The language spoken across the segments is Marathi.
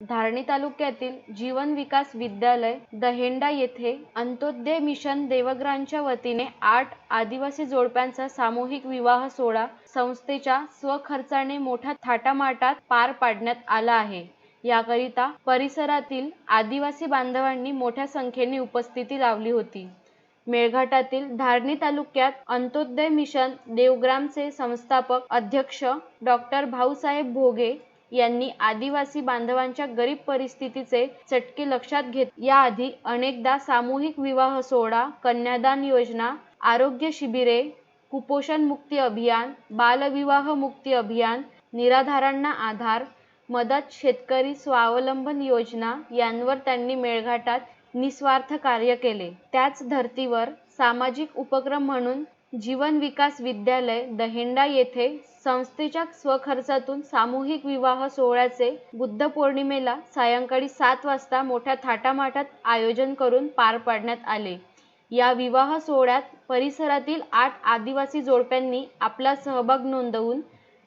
धारणी तालुक्यातील जीवन विकास विद्यालय दहेंडा येथे अंत्योदय मिशन देवग्रांच्या वतीने आठ आदिवासी जोडप्यांचा सामूहिक विवाह सोहळा संस्थेच्या स्वखर्चाने मोठ्या थाटामाटात पार पाडण्यात आला आहे. याकरिता परिसरातील आदिवासी बांधवांनी मोठ्या संख्येने उपस्थिती लावली होती. मेळघाटातील धारणी तालुक्यात अंत्योदय मिशन देवग्रामचे संस्थापक अध्यक्ष डॉक्टर भाऊसाहेब भोगे यांनी आदिवासी बांधवांच्या गरीब परिस्थितीचे चटके लक्षात घेत याआधी अनेकदा सामूहिक विवाह सोहळा कन्यादान योजना आरोग्य शिबिरे कुपोषण मुक्ती अभियान बालविवाह मुक्ती अभियान निराधारांना आधार मदत शेतकरी स्वावलंबन योजना यांवर त्यांनी मेळघाटात निस्वार्थ कार्य केले. त्याच धर्तीवर सामाजिक उपक्रम म्हणून जीवन विकास विद्यालय दहेंडा येथे संस्थेच्या स्वखर्चातून सामूहिक विवाह सोहळ्याचे बुद्ध पौर्णिमेला सायंकाळी सात वाजता मोठ्या थाटामाटात आयोजन करून पार पाडण्यात आले. या विवाह सोहळ्यात परिसरातील आठ आदिवासी जोडप्यांनी आपला सहभाग नोंदवून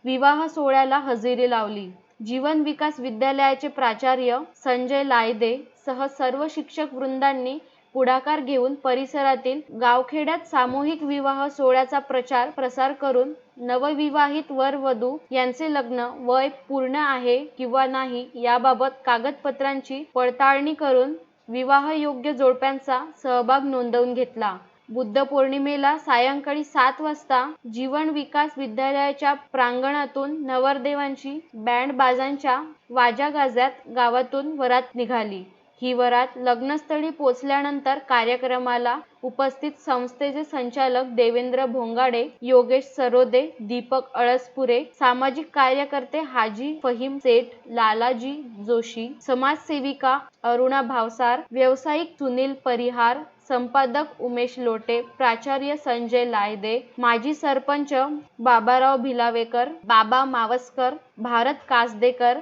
विवाह सोहळ्याला हजेरी लावली. जीवन विकास विद्यालयाचे प्राचार्य संजय लायदे सह सर्व शिक्षक वृंदांनी पुढाकार घेऊन परिसरातील गावखेड्यात सामूहिक विवाह सोहळ्याचा प्रचार प्रसार करून नवविवाहित वर वधू यांचे लग्न वय पूर्ण आहे किंवा नाही याबाबत कागदपत्रांची पडताळणी करून विवाहयोग्य जोडप्यांचा सहभाग नोंदवून घेतला. बुद्ध पौर्णिमेला सायंकाळी सात वाजता जीवन विकास विद्यालयाच्या प्रांगणातून नवरदेवांची बँड बाजांच्या वाजागाजात गावातून वरात निघाली. ही वरात लग्नस्थळी पोचल्यानंतर कार्यक्रमाला उपस्थित संस्थेचे संचालक देवेंद्र भोंगाडे योगेश सरोदे दीपक अळसपुरे सामाजिक कार्यकर्ते हाजी फहीम सेठ लालाजी जोशी समाजसेविका अरुणा भावसार व्यावसायिक सुनील परिहार संपादक उमेश लोटे प्राचार्य संजय लायदे माजी सरपंच बाबाराव भिलावेकर बाबा मावसकर भारत कासदेकर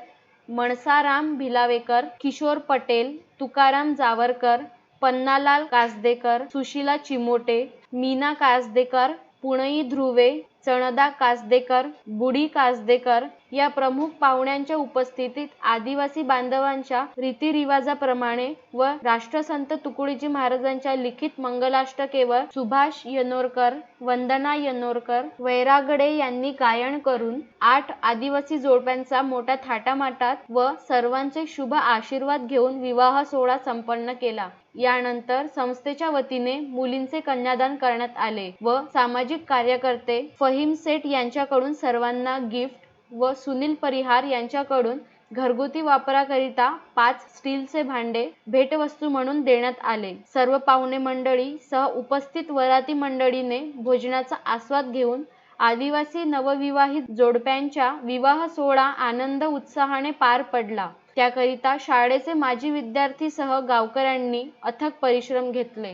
मणसाराम भिलावेकर किशोर पटेल तुकाराम जावरकर पन्नालाल कासदेकर सुशीला चिमोटे मीना कासदेकर पुणई ध्रुवे चणदा कासदेकर बुडी कासदेकर या प्रमुख पाहुण्यांच्या उपस्थितीत आदिवासी बांधवांच्या रीतिरिवाजाप्रमाणे व राष्ट्रसंत तुकडोजी महाराजांच्या लिखित मंगलाष्टकेवर सुभाष यनोरकर वंदना यनोरकर वैरागडे यांनी गायन करून आठ आदिवासी जोडप्यांचा मोठ्या थाटामाटात व सर्वांचे शुभ आशीर्वाद घेऊन विवाह सोहळा संपन्न केला. यानंतर संस्थेच्या वतीने मुलींचे कन्यादान करण्यात आले व सामाजिक कार्यकर्ते फहीम सेठ यांच्याकडून सर्वांना गिफ्ट व सुनील परिहार यांच्याकडून घरगुती वापराकरिता पाच स्टीलचे भांडे भेटवस्तू म्हणून देण्यात आले. सर्व पाहुणे मंडळी सह उपस्थित वराती मंडळीने भोजनाचा आस्वाद घेऊन आदिवासी नवविवाहित जोडप्यांच्या विवाह सोहळा आनंद उत्साहाने पार पडला. त्याकरिता शाळेचे माजी विद्यार्थी सह गावकऱ्यांनी अथक परिश्रम घेतले.